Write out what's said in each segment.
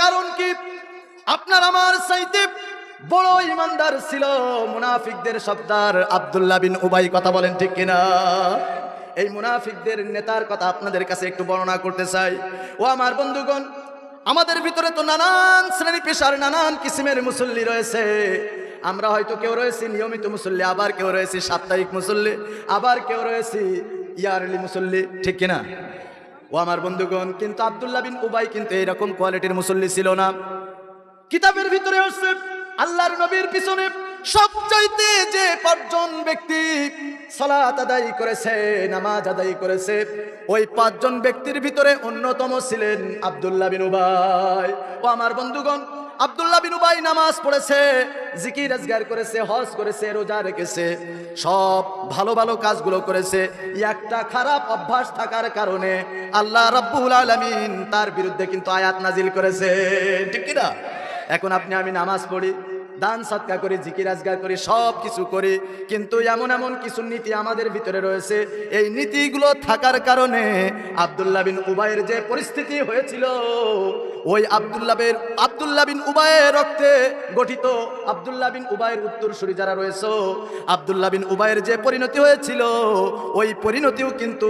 কারণ কি? আপনার আমার সাইতে বড় ইমানদার ছিল, মুনাফিকদের সর্দার আব্দুল্লাহ বিন উবাই, কথা বলেন ঠিক কিনা? এই মুনাফিকদের নেতার কথা আপনাদের কাছে একটু বর্ণনা করতে চাই। ও আমার বন্ধুগণ, আমাদের ভিতরে তো নানান শ্রেণি পেশার, নানান কিসিমের মুসল্লি রয়েছে। আমরা হয়তো কেউ রয়েছি নিয়মিত মুসল্লি, আবার কেউ রয়েছে সাপ্তাহিক মুসল্লি, আবার কেউ রয়েছি ইয়ারলি মুসল্লি, ঠিক কিনা? ও আমার বন্ধুগণ, কিন্তু আবদুল্লা বিন উবাই কিন্তু এইরকম কোয়ালিটির মুসল্লি ছিল না। কিতাবের ভিতরে হচ্ছে আল্লাহর নবীর পিছনে সবচাইতে যে পাঁচজন ব্যক্তি সালাত আদায় করেছে, নামাজ আদায় করেছে, ওই পাঁচজন ব্যক্তির ভিতরে অন্যতম ছিলেন আব্দুল্লাহ বিন উবাই। ও আমার বন্ধুগণ আব্দুল্লাহ বিন নামাজ পড়েছে, জিকির আজগার করেছে, হজ করেছে, রোজা রেখেছে, সব ভালো ভালো কাজগুলো করেছে। একটা খারাপ অভ্যাস থাকার কারণে আল্লাহ রাব্বুল আলামিন তার বিরুদ্ধে কিন্তু আয়াত নাজিল করেছে। ঠিক কিনা? এখন আপনি আমি নামাজ পড়ি দান সৎকা করে, জিকির, আজগার করি, সব কিছু করি। কিন্তু এমন এমন কিছু নীতি আমাদের ভিতরে রয়েছে। এই নীতিগুলো থাকার কারণে আব্দুল্লাহ বিন উবাইয়ের যে পরিস্থিতি হয়েছিল, ওই আব্দুল্লাহের আব্দুল্লাহ বিন উবাইয়ের রক্তে গঠিত আব্দুল্লাহ বিন উবাইয়ের উত্তরসূরি যারা রয়েছে, আব্দুল্লাহ বিন উবাইয়ের যে পরিণতি হয়েছিল, ওই পরিণতিও কিন্তু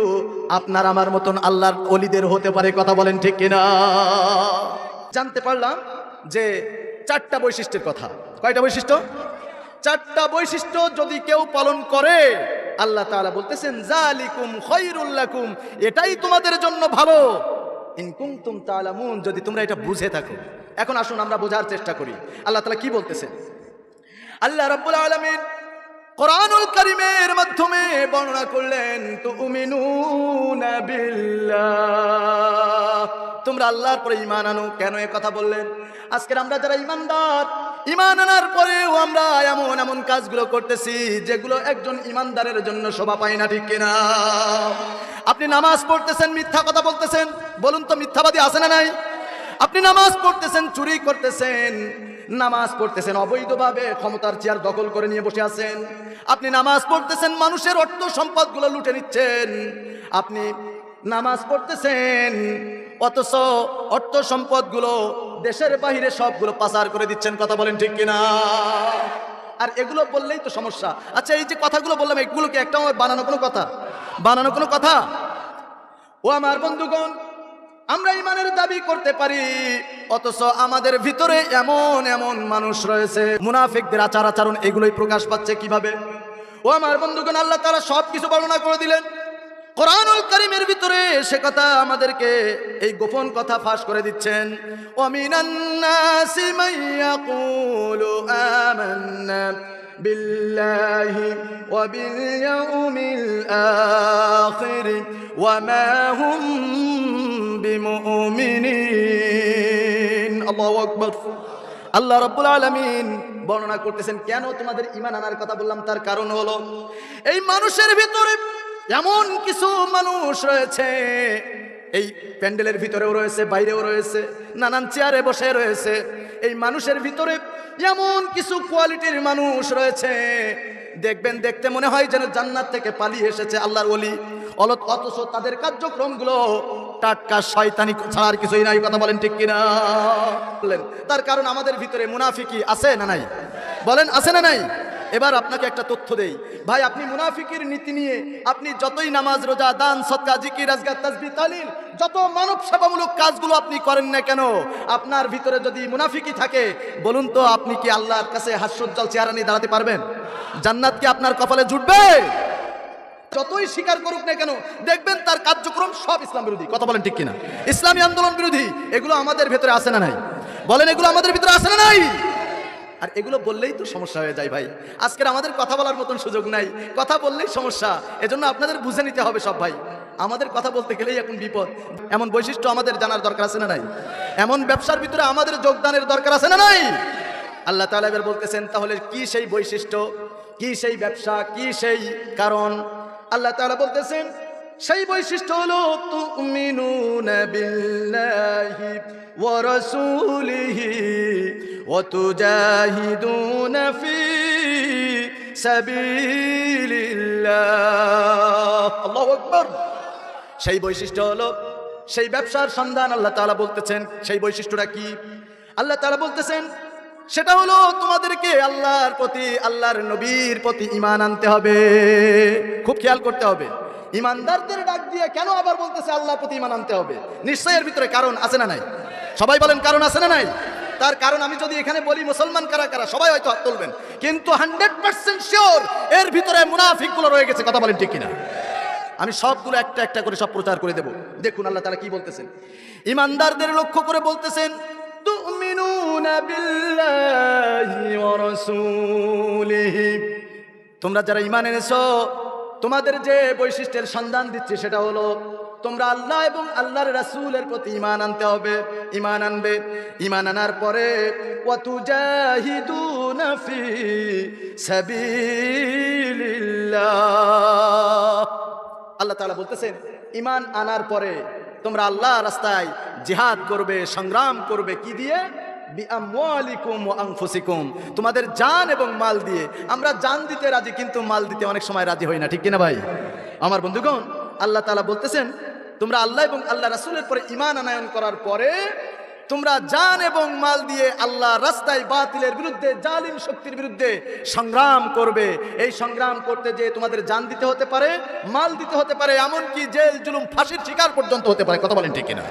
আপনার আমার মতন আল্লাহর অলিদের হতে পারে, কথা বলেন ঠিক কিনা? জানতে পারলাম যে চারটা বৈশিষ্ট্যের কথা। কয়টা বৈশিষ্ট্য? চারটা বৈশিষ্ট্য যদি কেউ পালন করে, আল্লাহ তাআলা বলতেছেন, জালিকুম খৈরুল্লাকুম এটাই তোমাদের জন্য ভালো। ইনকুমতুম তালামুন যদি তোমরা এটা বুঝে থাকো। এখন আসুন আমরা বোঝার চেষ্টা করি। আল্লাহ তাআলা কি বলতেছেন? আল্লাহ রাব্বুল আলামিন কোরআনুল কারিমের মাধ্যমে বর্ণনা করলেন তোমরা আল্লাহর পরে ঈমান আনো। কেন এ কথা বললেন? আজকের আমরা যারা ঈমানদার ঈমান আনার পরেও আমরা এমন এমন কাজগুলো করতেছি যেগুলো একজন ঈমানদারের জন্য শোভা পায় না, ঠিক কিনা? আপনি নামাজ পড়তেছেন, মিথ্যা কথা বলতেছেন, বলুন তো মিথ্যাবাদী আছে না নাই? আপনি নামাজ পড়তেছেন, চুরি করতেছেন, নামাজ পড়তেছেন, অবৈধভাবে ক্ষমতার চেয়ার দখল করে নিয়ে বসে আছেন। আপনি নামাজ পড়তেছেন, মানুষের অর্থ সম্পদগুলো লুটে নিচ্ছেন। আপনি নামাজ পড়তেছেন, অথচ অর্থ সম্পদগুলো দেশের বাহিরে সবগুলো পাচার করে দিচ্ছেন, কথা বলেন ঠিক কিনা? আর এগুলো বললেই তো সমস্যা। আচ্ছা এই যে কথাগুলো বললাম, এগুলো কি একটা আমার বানানো কোনো কথা? বানানো কোনো কথা? ও আমার বন্ধুগণ, আমরা ইমানের দাবি করতে পারি, অথচ আমাদের ভিতরে এমন এমন মানুষ রয়েছে। মুনাফিকদের আচার আচরণ এগুলোই প্রকাশ পাচ্ছে কীভাবে? ও আমার বন্ধুগণ, আল্লাহ তারা সব কিছু বর্ণনা করে দিলেন। কোরআনুল করিমের ভিতরে সে কথা আমাদেরকে এই গোপন কথা ফাঁস করে দিচ্ছেন অমিনান্নাসি মাইয়াকুলু আমান্না بالله وباليوم الآخر وما هم بمؤمنين الله أكبر আল্লাহ রব্বুল আলমিন বর্ণনা করতেছেন কেন তোমাদের ইমান আনার কথা বললাম তার কারণ হলো এই মানুষের ভিতরে এমন কিছু মানুষ রয়েছে। এই প্যান্ডেলের ভিতরেও রয়েছে, বাইরেও রয়েছে, নানান চেয়ারে বসে রয়েছে। এই মানুষের ভিতরে এমন কিছু কোয়ালিটির মানুষ রয়েছে। দেখবেন, দেখতে মনে হয় যেন জান্নাত থেকে পালিয়ে এসেছে আল্লাহর ওলি। অলত অথচ তাদের কার্যক্রমগুলো টাটকা শয়তানি ছাড়ার কিছুই নাই, কথা বলেন ঠিক কিনা? বলেন, তার কারণ আমাদের ভিতরে মুনাফিকি আছে না নাই? বলেন, আছে না নাই? এবার আপনাকে একটা তথ্য দেই। ভাই, আপনি মুনাফিকের নীতি নিয়ে আপনি যতই নামাজ, রোজা, দান সৎকা জিকির আজগার তাসবি তালিল, যত মানব সেবামূলক কাজগুলো আপনি করেন না কেন, আপনার ভিতরে যদি মুনাফিকি থাকে, বলুন তো আপনি কি আল্লাহর কাছে হাস্যোজ্জ্বল চেহারা নিয়ে দাঁড়াতে পারবেন? জান্নাত কি আপনার কপালে জুটবে? যতই স্বীকার করুক না কেন, দেখবেন তার কার্যক্রম সব ইসলাম বিরোধী। কথা বলেন ঠিক কিনা? ইসলামী আন্দোলন বিরোধী, এগুলো আমাদের ভেতরে আসে না নাই। বলেন, এগুলো আমাদের ভিতরে আসে না নাই? আর এগুলো বললেই তো সমস্যা হয়ে যায় ভাই। আজকের আমাদের কথা বলার মতন সুযোগ নাই। কথা বললেই সমস্যা। এজন্য আপনাদের বুঝে নিতে হবে সব ভাই। আমাদের কথা বলতে গেলেই এখন বিপদ। এমন বৈশিষ্ট্য আমাদের জানার দরকার আছে না নাই? এমন ব্যবসার ভিতরে আমাদের যোগদানের দরকার আছে না নাই? আল্লাহ তাআলা এবার বলতেছেন, তাহলে কি সেই বৈশিষ্ট্য? কি সেই ব্যবসা? কি সেই কারণ? আল্লাহ তাআলা বলতেছেন, সেই বৈশিষ্ট্য হলো, তুমিনুনা বিল্লাহি ওয়া রাসূলিহি ওয়া তুজাহিদুনা ফি সাবিলিল্লাহ আল্লাহু আকবার। সেই বৈশিষ্ট্য হলো, সেই ব্যবসার সন্ধান আল্লাহ তালা বলতেছেন, সেই বৈশিষ্ট্যটা কি? আল্লাহ তালা বলতেছেন, সেটা হলো তোমাদেরকে আল্লাহর প্রতি, আল্লাহর নবীর প্রতি ইমান আনতে হবে। খুব খেয়াল করতে হবে। ইমানদারদের ডাক দিয়ে কেন আবার বলতেছে আল্লাহর প্রতি ইমান আনতে হবে? নিশ্চয়ের ভিতরে কারণ আছে না নাই? সবাই বলেন কারণ আছে না নাই? তার কারণ আমি যদি এখানে বলি মুসলমান কারা কারা, সবাই হয়তো হাত তুলবেন। কিন্তু হান্ড্রেড পার্সেন্ট শিওর এর ভিতরে মুনাফিকগুলো রয়ে গেছে, কথা বলেন ঠিক কিনা? আমি সবগুলো একটা একটা করে সব প্রচার করে দেব। দেখুন আল্লাহ তারা কি বলতেছেন। ইমানদারদের লক্ষ্য করে বলতেছেন তোমরা যারা ঈমান এনেছো, তোমাদের যে বৈশিষ্ট্যের সন্ধান দিচ্ছে সেটা হলো তোমরা আল্লাহ এবং আল্লাহর রাসূলের প্রতি ঈমান আনতে হবে। ঈমান আনবে। ঈমান আনার পরে আল্লাহ তাআলা বলতেছেন, ঈমান আনার পরে তোমরা আল্লাহ রাস্তায় জিহাদ করবে, সংগ্রাম করবে কি দিয়ে? তোমাদের জান এবং মাল দিয়ে। আমরা জান দিতে রাজি, কিন্তু মাল দিতে অনেক সময় রাজি হই না, ঠিক কিনা ভাই? আমার বন্ধুগণ, আল্লাহ তাআলা বলতেছেন তোমরা আল্লাহ এবং আল্লাহ রাসুলের পরে ইমান আনায়ন করার পরে তোমরা জান এবং মাল দিয়ে আল্লাহ রাস্তায় বাতিলের বিরুদ্ধে, জালিম শক্তির বিরুদ্ধে সংগ্রাম করবে। এই সংগ্রাম করতে যে তোমাদের জান দিতে হতে পারে, মাল দিতে হতে পারে, এমনকি জেল, জুলুম, ফাঁসির শিকার পর্যন্ত হতে পারে। কথা বলেন ঠিক কিনা?